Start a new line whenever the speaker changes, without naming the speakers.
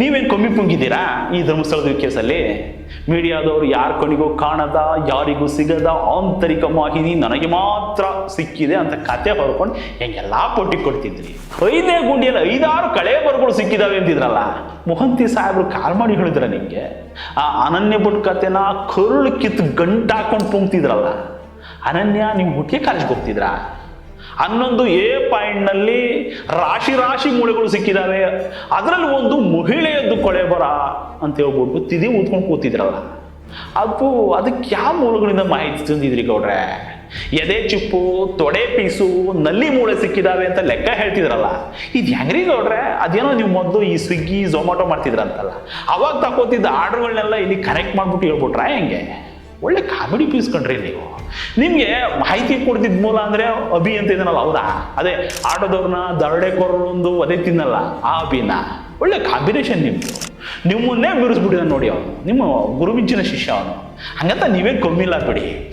ನೀವೇನು ಕಮ್ಮಿ ಪುಂಗಿದ್ದೀರಾ? ಈ ಧರ್ಮಸ್ಥಳದ ಕೇಸಲ್ಲಿ ಮೀಡಿಯಾದವರು ಯಾರ ಕಣಿಗೂ ಕಾಣದ, ಯಾರಿಗೂ ಸಿಗದ ಆಂತರಿಕ ಮಾಹಿತಿ ನನಗೆ ಮಾತ್ರ ಸಿಕ್ಕಿದೆ ಅಂತ ಕತೆ ಬರ್ಕೊಂಡು ಹೆಂಗೆಲ್ಲ ಪಟ್ಟಿ ಕೊಡ್ತಿದ್ರಿ. ಐದೇ ಗುಂಡಿಯಲ್ಲಿ ಐದಾರು ಕಳೆ ಬರ್ಗಳು ಸಿಕ್ಕಿದಾವೆ ಅಂತಿದ್ರಲ್ಲ. ಮೊಹಂತಿ ಸಾಹೇಬ್ರು ಕಾಲ್ ಮಾಡಿ ಹೇಳಿದ್ರ ನಿಮಗೆ ಆ ಅನನ್ಯ ಬುಟ್ ಕತೆನ ಕರುಳು ಕಿತ್ತು ಗಂಟಾಕೊಂಡು ಪುಂಗ್ತಿದ್ರಲ್ಲ. ಅನನ್ಯ ನೀವು ಹುಟ್ಟಿಗೆ ಕಾಲೇಜ್ಗೆ ಹೋಗ್ತಿದ್ರಾ? ಹನ್ನೊಂದು ಎ ಪಾಯಿಂಟ್ನಲ್ಲಿ ರಾಶಿ ರಾಶಿ ಮೂಳೆಗಳು ಸಿಕ್ಕಿದ್ದಾವೆ ಅದರಲ್ಲಿ ಒಂದು ಮಹಿಳೆಯದ್ದು ಕೊಳೆ ಬರ ಅಂತ ಹೇಳ್ಬಿಟ್ಟು ತಿದಿ ಊದ್ಕೊಂಡು ಕೂತಿದ್ರಲ್ಲ. ಅದು ಅದಕ್ಕೆ ಯಾವ ಮೂಲಗಳಿಂದ ಮಾಹಿತಿ ತಂದಿದ್ರಿ ಗೌಡ್ರೆ? ಎದೆ ಚಿಪ್ಪು, ತೊಡೆ ಪೀಸು, ನಲ್ಲಿ ಮೂಳೆ ಸಿಕ್ಕಿದಾವೆ ಅಂತ ಲೆಕ್ಕ ಹೇಳ್ತಿದ್ರಲ್ಲ. ಇದು ಹೆಂಗ್ರಿ ಗೌಡ್ರೆ? ಅದೇನೋ ನೀವು ಮೊದಲು ಈ ಸ್ವಿಗ್ಗಿ, ಝೊಮ್ಯಾಟೊ ಮಾಡ್ತಿದ್ರಂತಲ್ಲ. ಅವಾಗ ತಗೋತಿದ್ದ ಆರ್ಡರ್ಗಳನ್ನೆಲ್ಲ ಇಲ್ಲಿ ಕನೆಕ್ಟ್ ಮಾಡ್ಬಿಟ್ಟು ಹೇಳ್ಬಿಟ್ರಾ ಹೆಂಗೆ? ಒಳ್ಳೆ ಕಾಮಿಡಿ ಪೀಸ್ ಕಂಡ್ರಿ ನೀವು. ನಿಮಗೆ ಮಾಹಿತಿ ಕೊಡ್ತಿದ್ದ ಮೂಲ ಅಂದರೆ ಅಭಿ ಅಂತ ಇದನ್ನಲ್ಲ, ಹೌದಾ? ಅದೇ ಆಟೋದವ್ರನ್ನ ಒಂದು ಅದೇ ತಿನ್ನಲ್ಲ, ಆ ಅಭಿನ. ಒಳ್ಳೆ ಕಾಂಬಿನೇಷನ್ ನಿಮ್ಮದು ನಿಮ್ಮನ್ನೇ ಮೀರಿಸ್ಬಿಟ್ಟಿದ್ದಾನೆ ನೋಡಿ ಅವನು. ನಿಮ್ಮ ಗುರುಮಿಂಚಿನ ಶಿಷ್ಯ ಅವನು. ಹಂಗಂತ ನೀವೇ ಕಮ್ಮಿ ಇಲ್ಲ ಬಿಡಿ.